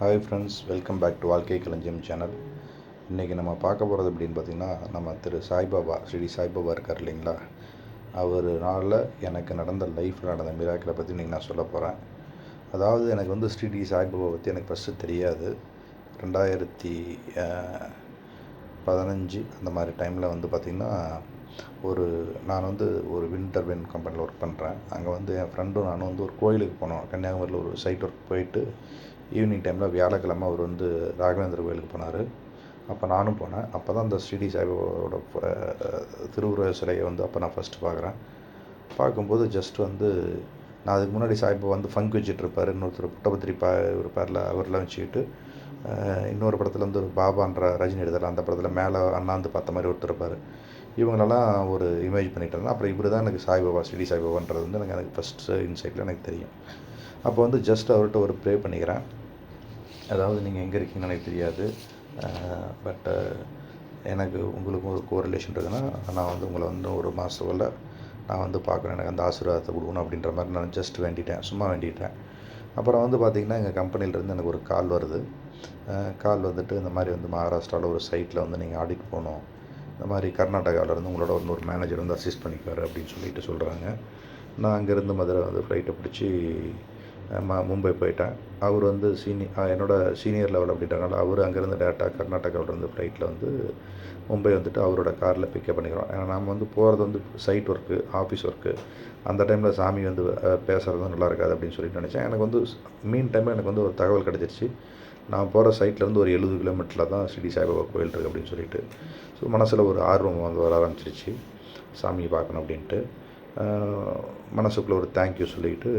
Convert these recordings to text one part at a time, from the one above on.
Hi friends welcome back to வாழ்க்கை களஞ்சியம் channel இன்றைக்கி நம்ம பார்க்க போகிறது அப்படின்னு பார்த்திங்கன்னா நம்ம திரு சாய்பாபா ஸ்ரீ சாய்பாபா இருக்கார் இல்லைங்களா? அவர் நாளில் எனக்கு நடந்த லைஃப்பில் நடந்த மிராக்களை பற்றி இன்றைக்கி நான் சொல்ல போகிறேன் அதாவது எனக்கு வந்து ஸ்ரீ சாய்பாபா பற்றி எனக்கு ஃபஸ்ட்டு தெரியாது. ரெண்டாயிரத்தி பதினஞ்சு அந்த மாதிரி டைமில் வந்து பார்த்திங்கன்னா ஒரு நான் வந்து ஒரு விண்ட் டர்பைன் கம்பெனியில் ஒர்க் பண்ணுறேன் அங்கே வந்து என் ஃப்ரெண்டும் நானும் வந்து ஒரு கோயிலுக்கு போனோம். கன்னியாகுமரியில் ஒரு சைட் ஒர்க் போயிட்டு ஈவினிங் டைமில் வியாழக்கிழமை அவர் வந்து ராகவேந்திர கோயிலுக்கு போனார். அப்போ நானும் போனேன். அப்போ தான் அந்த ஸ்ரீடி சாய்பாபாவோட திருவுருவ சிலையை வந்து அப்போ நான் ஃபஸ்ட்டு பார்க்குறேன் பார்க்கும்போது ஜஸ்ட் வந்து நான் அதுக்கு முன்னாடி சாய்பாபா வந்து ஃபங்க் வச்சுட்டு இருப்பார். இன்னொருத்தர் புட்டபத்திரி பா இருப்பார்ல அவர்லாம் வச்சுக்கிட்டு இன்னொரு படத்தில் வந்து ஒரு பாபான்ற ரஜினி எடுத்தார் அந்த படத்தில் மேலே அண்ணாந்து பார்த்த மாதிரி ஒருத்தர் இருப்பார். இவங்களெல்லாம் ஒரு இமேஜ் பண்ணிட்டேன் அப்புறம் இவர் தான் எனக்கு சாய்பாபா ஸ்ரீடி சாய்பாபான்றது வந்து எனக்கு எனக்கு ஃபஸ்ட்டு இன்சைட்டில் எனக்கு தெரியும். அப்போ வந்து ஜஸ்ட் அவர்கிட்ட ஒரு ப்ரே பண்ணிக்கிறேன். அதாவது நீங்கள் எங்கே இருக்கீங்கன்னு எனக்கு தெரியாது. பட்டு எனக்கு உங்களுக்கும் ஒரு கோரிலேஷன் இருக்குன்னா நான் வந்து உங்களை வந்து ஒரு மாதத்துக்குள்ள நான் வந்து பார்க்குறேன். எனக்கு அந்த ஆசீர்வாதத்தை கொடுக்கணும் அப்படின்ற மாதிரி நான் ஜஸ்ட் வேண்டிட்டேன். சும்மா வேண்டிட்டேன். அப்புறம் வந்து பார்த்திங்கன்னா எங்கள் கம்பெனிலேருந்து எனக்கு ஒரு கால் வருது. கால் வந்துட்டு இந்த மாதிரி வந்து மகாராஷ்டிராவில் ஒரு சைட்டில் வந்து நீங்கள் ஆடிட் போகணும். இந்த மாதிரி கர்நாடகாவிலேருந்து உங்களோட உங்களோட இன்னொரு மேனேஜர் வந்து அசிஸ்ட் பண்ணிக்குவார் அப்படின்னு சொல்லிட்டு சொல்கிறாங்க நான் அங்கேருந்து மதுரை வந்து ஃப்ளைட்டை பிடிச்சி ம மும்பை போயிட்டேன் அவர் வந்து சீனி என்னோட சீனியர் லெவல் அப்படின்றனால அவர் அங்கேருந்து டேரெக்டாக கர்நாடகாவிலேருந்து ஃப்ளைட்டில் வந்து மும்பை வந்துட்டு அவரோட காரில் பிக்கப் பண்ணிக்கிறோம். ஏன்னா நாம் வந்து போகிறது வந்து சைட் ஒர்க்கு ஆஃபீஸ் ஒர்க்கு அந்த டைமில் சாமி வந்து பேசுகிறது நல்லா இருக்காது அப்படின்னு சொல்லிட்டு நினச்சேன். எனக்கு வந்து மீன் டைமில் எனக்கு வந்து ஒரு தகவல் கிடச்சிருச்சு. நான் போகிற சைட்லேருந்து ஒரு எழுபது கிலோமீட்டரில் தான் ஸ்ரீ சாய்பாபா கோயில் இருக்குது அப்படின்னு சொல்லிட்டு. ஸோ மனசில் ஒரு ஆர்வம் வந்து வர ஆரம்பிச்சிருச்சு. சாமியை பார்க்கணும் அப்படின்ட்டு. மனசுக்குள்ளே ஒரு தேங்க்யூ சொல்லிட்டு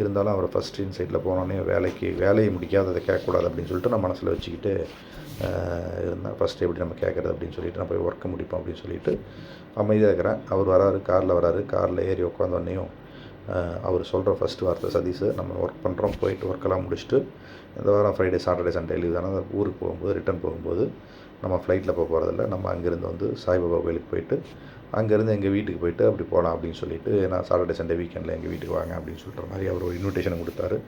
இருந்தாலும் அவரை ஃபஸ்ட் இன்சைட்டில் போனோடனே வேலைக்கு வேலையை முடிக்காததை கேட்கக்கூடாது அப்படின்னு சொல்லிட்டு நான் மனசில் வச்சுக்கிட்டு இருந்தேன் ஃபஸ்ட்டு எப்படி நம்ம கேட்குறது அப்படின்னு சொல்லிட்டு நான் போய் ஒர்க்கை முடிப்போம் அப்படின்னு சொல்லிட்டு அமைதியாக இருக்கிறேன். அவர் வராரு காரில் வராரு. காரில் ஏறி உட்காந்தோடனேயும் அவர் சொல்கிற ஃபஸ்ட்டு வார்த்தை சதீஷ் நம்ம ஒர்க் பண்ணுறோம் போயிட்டு ஒர்க்கெல்லாம் முடிச்சுட்டு இந்த வாரம் ஃப்ரைடே சாட்டர்டே சண்டே லீவ் தானே ஊருக்கு போகும்போது ரிட்டர்ன் போகும்போது நம்ம ஃப்ளைட்டில் போக போகிறதில்ல நம்ம அங்கேருந்து வந்து சாய்பாபா கோயிலுக்கு போயிட்டு அங்கேருந்து எங்கள் வீட்டுக்கு போயிட்டு அப்படி போகலாம் அப்படின்னு சொல்லிட்டு நான் சாட்டர்டே சண்டே வீக்கெண்டில் எங்கள் வீட்டுக்கு வாங்க அப்படின்னு சொல்கிற மாதிரி அவர் ஒரு இன்விடேஷன் கொடுத்தாரு.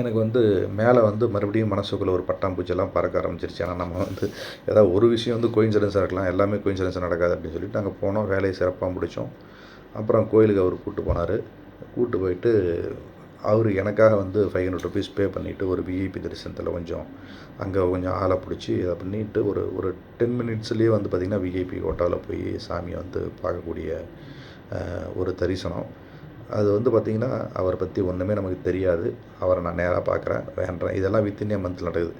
எனக்கு வந்து மேலே வந்து மறுபடியும் மனசுக்குள்ளே ஒரு பட்டாம்பூச்செல்லாம் பறக்க ஆரம்பிச்சிருச்சு. ஏன்னா நம்ம வந்து ஏதாவது ஒரு விஷயம் வந்து கோயின்சிடன்ஸாக இருக்கலாம். எல்லாமே கோயின்சிடன்ஸாக நடக்காது அப்படின்னு சொல்லிட்டு நாங்கள் போனோம். வேலையை சிறப்பாக முடித்தோம் அப்புறம் கோயிலுக்கு அவர் கூப்பிட்டு போனார். கூப்பிட்டு போயிட்டு அவர் எனக்காக வந்து ஃபைவ் ஹண்ட்ரட் ருபீஸ் பே பண்ணிவிட்டு ஒரு விஐபி தரிசனத்தில் கொஞ்சம் அங்கே கொஞ்சம் ஆளை பிடிச்சி இதை பண்ணிவிட்டு ஒரு ஒரு டென் மினிட்ஸ்லேயே வந்து பார்த்திங்கன்னா விஐபி ஹோட்டலில் போய் சாமியை வந்து பார்க்கக்கூடிய ஒரு தரிசனம். அது வந்து பார்த்திங்கன்னா அவரை பற்றி ஒன்றுமே நமக்கு தெரியாது. அவரை நான் நேராக பார்க்குறேன் வேண்டேன் இதெல்லாம் வித்தின் ஏ மந்த் நடக்குது.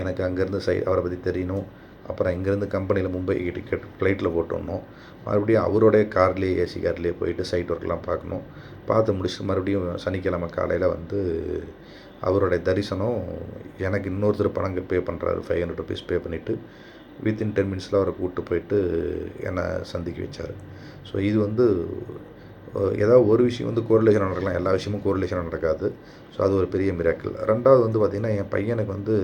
எனக்கு அங்கேருந்து சை அவரை பற்றி தெரியணும். அப்புறம் இங்கேருந்து கம்பெனியில் மும்பை டிக்கெட் ஃப்ளைட்டில் போட்டோணும் மறுபடியும் அவருடைய கார்லேயே ஏசி கார்லேயே போயிட்டு சைட் ஒர்க்லாம் பார்க்கணும். பார்த்து முடிச்சுட்டு மறுபடியும் சனிக்கிழமை காலையில் வந்து அவருடைய தரிசனம் எனக்கு இன்னொருத்தர் பணம் பே பண்ணுறாரு ஃபைவ் ஹண்ட்ரட் ருபீஸ் பே பண்ணிவிட்டு வித்தின் டென் மினிட்ஸில் அவரை கூப்பிட்டு போயிட்டு என்னை சந்திக்க வச்சார். ஸோ இது வந்து ஏதாவது ஒரு விஷயம் வந்து கோரிலேஷன் நடக்கலாம். எல்லா விஷயமும் கோரிலேஷன் நடக்காது. ஸோ அது ஒரு பெரிய மிராக்கிள் ரெண்டாவது வந்து பார்த்திங்கன்னா என் பையனுக்கு வந்து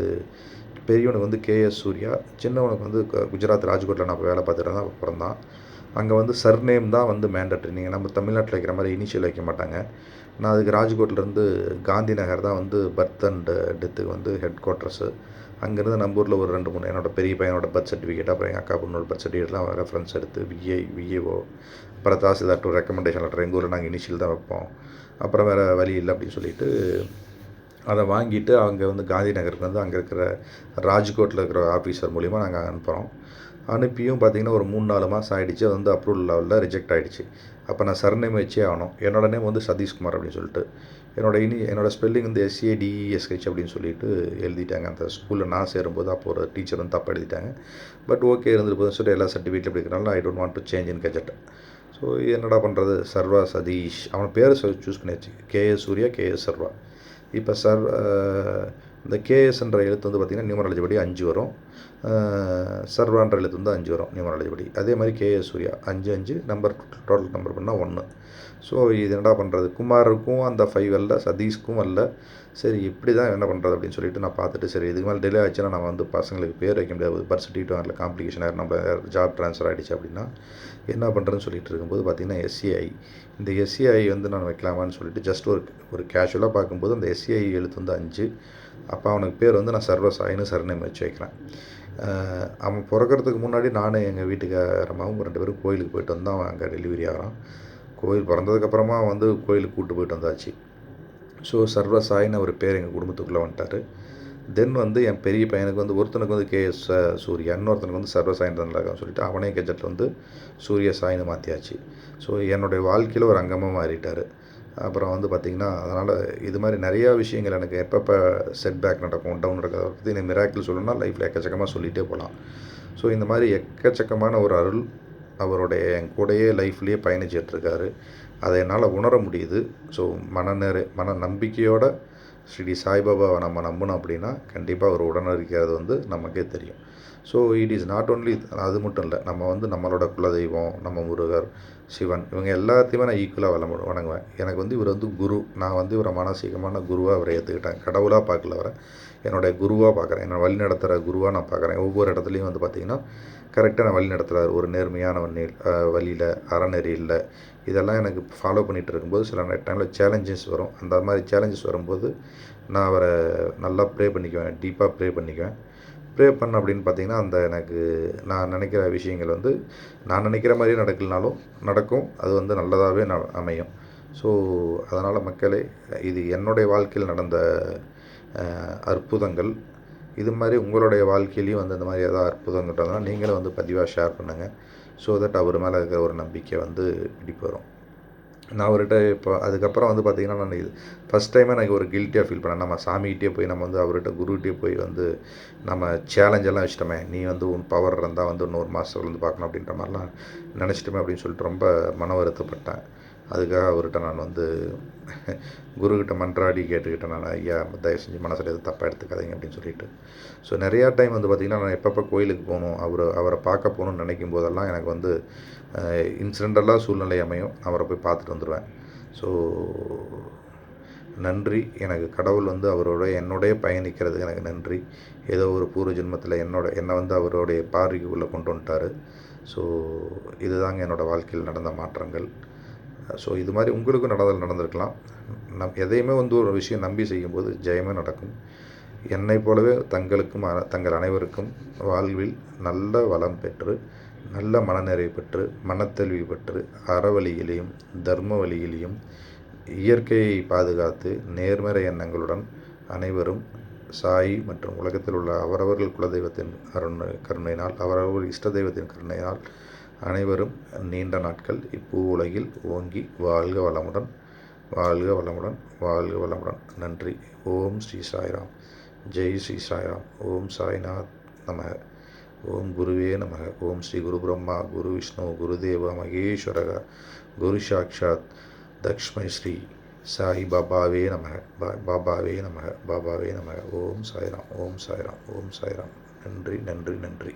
பெரியவனுக்கு வந்து கேஎஸ் சூர்யா சின்னவனுக்கு வந்து குஜராத் ராஜ்கோட்டில் நான் வேலை பார்த்துட்டு தான். பிறந்தான் அங்கே வந்து சர்நேம் தான் வந்து மேண்டட்ரி நீங்கள் நம்ம தமிழ்நாட்டில் வைக்கிற மாதிரி இனிஷியல் வைக்க மாட்டாங்க. நான் அதுக்கு ராஜ்கோட்லேருந்து காந்தி நகர் தான் வந்து பர்த் அண்ட் டெத்துக்கு வந்து ஹெட் குவார்ட்டர்ஸு அங்கேருந்து நம்ம ஊரில் ஒரு ரெண்டு மூணு என்னோடய பெரிய பையனோட பர்த் சர்டிஃபிகேட் அப்புறம் எங்கள் அக்கா பொண்ணோட பர்த் சர்டிஃபிகேட்லாம் ரெஃபரன்ஸ் எடுத்து விஏ விஏஓ அப்புறம் தாசில்தார் டு ரெக்கமெண்டேஷன் லெட்டர் எங்கள் ஊரில் நாங்கள் இனிஷியல் தான் வைப்போம். அப்புறம் வேறு வழி இல்லை அப்படின்னு சொல்லிட்டு அதை வாங்கிட்டு அங்கே வந்து காந்தி நகருக்கு வந்து அங்கே இருக்கிற ராஜ்கோட்டில் இருக்கிற ஆஃபீஸர் மூலிமா நாங்கள் அனுப்புகிறோம் அனுப்பியும் பார்த்தீங்கன்னா ஒரு மூணு நாலு மாதம் ஆகிடுச்சு அது வந்து அப்ரூவல் லெவலில் ரிஜெக்ட் ஆகிடுச்சு அப்போ நான் சர்நேம் வச்சே ஆகணும். என்னோட நேம் வந்து சதீஷ்குமார் அப்படின்னு சொல்லிட்டு. என்னோட இனி என்னோடய ஸ்பெல்லிங் வந்து எஸ்ஏடிஇஎஸ்ஹெச் அப்படின்னு சொல்லிட்டு எழுதிட்டாங்க. அந்த ஸ்கூலில் நான் சேரும்போது அப்போ ஒரு டீச்சர் வந்து தப்பாக எழுதிட்டாங்க. பட் ஓகே இருந்துட்டு போதும் சொல்லிட்டு எல்லா சர்டிஃபிகேட்டில் எப்படி இருக்கிறனால I don't want to change in gazette so என்னடா பண்ணுறது சர்வா சதீஷ். அவன் பேரை சூஸ் பண்ணியாச்சு. KS Surya KS Sarva. இப்போ சர் இந்த கேஎஸ்ன்ற எழுத்து வந்து பார்த்திங்கன்னா நியூமராலஜி படி அஞ்சு வரும். சர்வான்ற எழுத்து வந்து அஞ்சு வரும் நியூமராலஜி படி. அதே மாதிரி கேஎஸ் சூர்யா அஞ்சு அஞ்சு நம்பர் டோட்டல் நம்பர் பண்ணால் ஒன்று. ஸோ இது என்னடா பண்ணுறது குமாருக்கும் அந்த ஃபைவ் வரல சதீஷ்க்கும் வரல சரி இப்படி தான் என்ன பண்ணுறது அப்படின்னு சொல்லிட்டு நான் பார்த்துட்டு சரி இதுக்கு மேலே டிலே ஆச்சுன்னா நம்ம வந்து பசங்களுக்கு பேர் வைக்க முடியாது. பர்த் சர்டிஃபிகேட் வரல காம்ப்ளிகேஷன் ஆகிடும் நம்ம ஜாப் ட்ரான்ஸ்ஃபர் ஆகிடுச்சு அப்படின்னா என்ன பண்ணுறதுன்னு சொல்லிட்டு இருக்கும்போது பார்த்திங்கன்னா எஸ்சிஐ இந்த எஸ்சிஐ வந்து நான் வைக்கலாமான்னு சொல்லிட்டு ஜஸ்ட் ஒரு ஒரு கேஷுவலாக பார்க்கும்போது அந்த எஸ்சிஐ எழுத்து வந்து அஞ்சு. அப்போ அவனுக்கு பேர் வந்து நான் சர்வசாயின்னு சரணம் வச்சு வைக்கிறேன். அவன் பிறக்கறதுக்கு முன்னாடி நானும் எங்கள் வீட்டுக்காரமாவும் ரெண்டு பேரும் கோயிலுக்கு போயிட்டு வந்தோம். அவன் அங்கே டெலிவரி ஆகிறான் கோயில் பிறந்ததுக்கப்புறமா வந்து கோயிலுக்கு கூப்பிட்டு போயிட்டு வந்தாச்சு. ஸோ சர்வசாயின்னு அவர் பேர் எங்கள் குடும்பத்துக்குள்ளே வந்துட்டார். தென் வந்து என் பெரிய பையனுக்கு வந்து ஒருத்தனுக்கு வந்து கே எஸ் சூர்யா இன்னொருத்தனுக்கு வந்து சர்வசாயின் தான் சொல்லிட்டு அவனே கெஜெட்டில் வந்து சூரிய சாயின்னு மாற்றியாச்சு ஸோ என்னுடைய வாழ்க்கையில் ஒரு அங்கமாக மாறிட்டார். அப்புறம் வந்து பார்த்திங்கன்னா அதனால் இது மாதிரி நிறையா விஷயங்கள் எனக்கு எப்பப்போ செட் பேக் நடக்கும் டவுன் நடக்கிறத பற்றி இந்த மிராக்கிள் சொல்லணும்னா லைஃப்பில் எக்கச்சக்கமாக சொல்லிகிட்டே போகலாம் ஸோ இந்த மாதிரி எக்கச்சக்கமான ஒரு அருள் அவருடைய என் கூடயே லைஃப்லேயே பயணிச்சிட்ருக்காரு. அதை என்னால் உணர முடியுது. ஸோ மனநிறை மன நம்பிக்கையோடு ஸ்ரீ சாய்பாபாவை நம்ம நம்பினோம் அப்படின்னா கண்டிப்பாக அவர் உடனிருக்கிறது வந்து நமக்கே தெரியும். So it is not only அது மட்டும் இல்லை நம்ம வந்து நம்மளோட குலதெய்வம் நம்ம முருகர் சிவன் இவங்க எல்லாத்தையுமே நான் ஈக்குவலாக வளம் வணங்குவேன். எனக்கு வந்து இவர் வந்து குரு. நான் வந்து இவரை மானசீகமான குருவாக அவரை ஏற்றுக்கிட்டேன் கடவுளாக பார்க்கல அவரை. என்னுடைய குருவாக பார்க்குறேன். என்னை வழி நடத்துகிற குருவாக நான் பார்க்குறேன். ஒவ்வொரு இடத்துலையும் வந்து பார்த்திங்கன்னா கரெக்டாக நான் வழி நடத்துகிறார் ஒரு நேர்மையான வழியில் வழியில் அறநெறியில். இதெல்லாம் எனக்கு ஃபாலோ பண்ணிகிட்டு இருக்கும்போது சில டைமில் சேலஞ்சஸ் வரும். அந்த மாதிரி சேலஞ்சஸ் வரும்போது நான் அவரை நல்லா ப்ரே பண்ணிக்குவேன். டீப்பாக ப்ரே பண்ணிக்குவேன். ப்ரே பண்ண அப்படின்னு பார்த்தீங்கன்னா அந்த எனக்கு நான் நினைக்கிற விஷயங்கள் வந்து நான் நினைக்கிற மாதிரியே நடக்கலனாலும் நடக்கும். அது வந்து நல்லதாகவே ந அமையும். ஸோ அதனால் மக்களே இது என்னுடைய வாழ்க்கையில் நடந்த அற்புதங்கள். இது மாதிரி உங்களுடைய வாழ்க்கையிலையும் வந்து இந்த மாதிரி ஏதாவது அற்புதங்கள்ன்றதுனா நீங்களும் வந்து பதிவாக ஷேர் பண்ணுங்கள் ஸோ தட் அவர் மேலே இருக்கிற ஒரு நம்பிக்கை வந்து பிடிப்பு வரும் நான் அவர்கிட்ட இப்போ அதுக்கப்புறம் வந்து பார்த்திங்கன்னா நான் இது ஃபஸ்ட் டைமே எனக்கு ஒரு கில்ட்டியாக ஃபீல் பண்ணேன். நம்ம சாமிகிட்டே போய் நம்ம வந்து அவர்கிட்ட குருகிட்டே போய் வந்து நம்ம சேலஞ்செல்லாம் வச்சுட்டோமே. நீ வந்து உன் பவர் இருந்தால் வந்து இன்னொரு மாதத்துல வந்து பார்க்கணும் அப்படின்ற மாதிரிலாம் நினச்சிட்டோமே அப்படின்னு சொல்லிட்டு ரொம்ப மன வருத்தப்பட்டேன். அதுக்காக அவர்கிட்ட நான் வந்து குருக்கிட்ட மன்றாடி கேட்டுக்கிட்டேன் நான் ஐயா தயவு செஞ்சு மனசில் எதுவும் தப்பாக எடுத்துக்காதீங்க அப்படின்னு சொல்லிட்டு. ஸோ நிறையா டைம் வந்து பார்த்திங்கன்னா நான் எப்பப்போ கோயிலுக்கு போகணும் அவர் அவரை பார்க்க போகணும்னு நினைக்கும் போதெல்லாம் எனக்கு வந்து இன்சிடெண்டலாக சூழ்நிலை அமையும். அவரை போய் பார்த்துட்டு வந்துடுவேன் ஸோ நன்றி. எனக்கு கடவுள் வந்து அவரோட என்னோடைய பயணிக்கிறதுக்கு எனக்கு நன்றி. ஏதோ ஒரு பூர்வ ஜென்மத்தில் என்னோட என்னை வந்து அவருடைய பார்வைக்குள்ளே கொண்டு வந்துட்டார். ஸோ இதுதாங்க என்னோடய வாழ்க்கையில் நடந்த மாற்றங்கள். ஸோ இது மாதிரி உங்களுக்கும் நடந்தல் நடந்திருக்கலாம். நம் எதையுமே வந்து ஒரு விஷயம் நம்பி செய்யும்போது ஜெயமே நடக்கும். என்னைப் போலவே தங்களுக்கும் அ- தங்கள் அனைவருக்கும் வாழ்வில் நல்ல வளம் பெற்று நல்ல மனநிறைவு பெற்று மனத்தெளிவு பெற்று அறவழியிலையும் தர்ம வழியிலையும் இயற்கையை பாதுகாத்து நேர்மறை எண்ணங்களுடன் அனைவரும் சாய் மற்றும் உலகத்தில் உள்ள அவரவர்கள் குலதெய்வத்தின் அருண் கருணையினால் அவரவர்கள் இஷ்ட தெய்வத்தின் கருணையினால் அனைவரும் நீண்ட நாட்கள் இப்பூ உலகில் ஓங்கி வாழ்க வளமுடன் வாழ்க வளமுடன் வாழ்க வளமுடன். நன்றி. ஓம் ஸ்ரீ சாய்ராம். ஜெய் ஸ்ரீ சாய்ராம். ஓம் சாய்நாத் நமக. ஓம் குருவே நமக. ஓம் ஸ்ரீ குரு பிரம்மா குரு விஷ்ணு குருதேவ மகேஸ்வரக குரு சாக்ஷாத் தக்ஷ்மை ஸ்ரீ சாய் பாபாவே நமக. பா பாபாவே நமக. பாபாவே நமக. ஓம் சாய்ராம். ஓம் சாய்ராம். ஓம் சாய்ராம். நன்றி நன்றி நன்றி.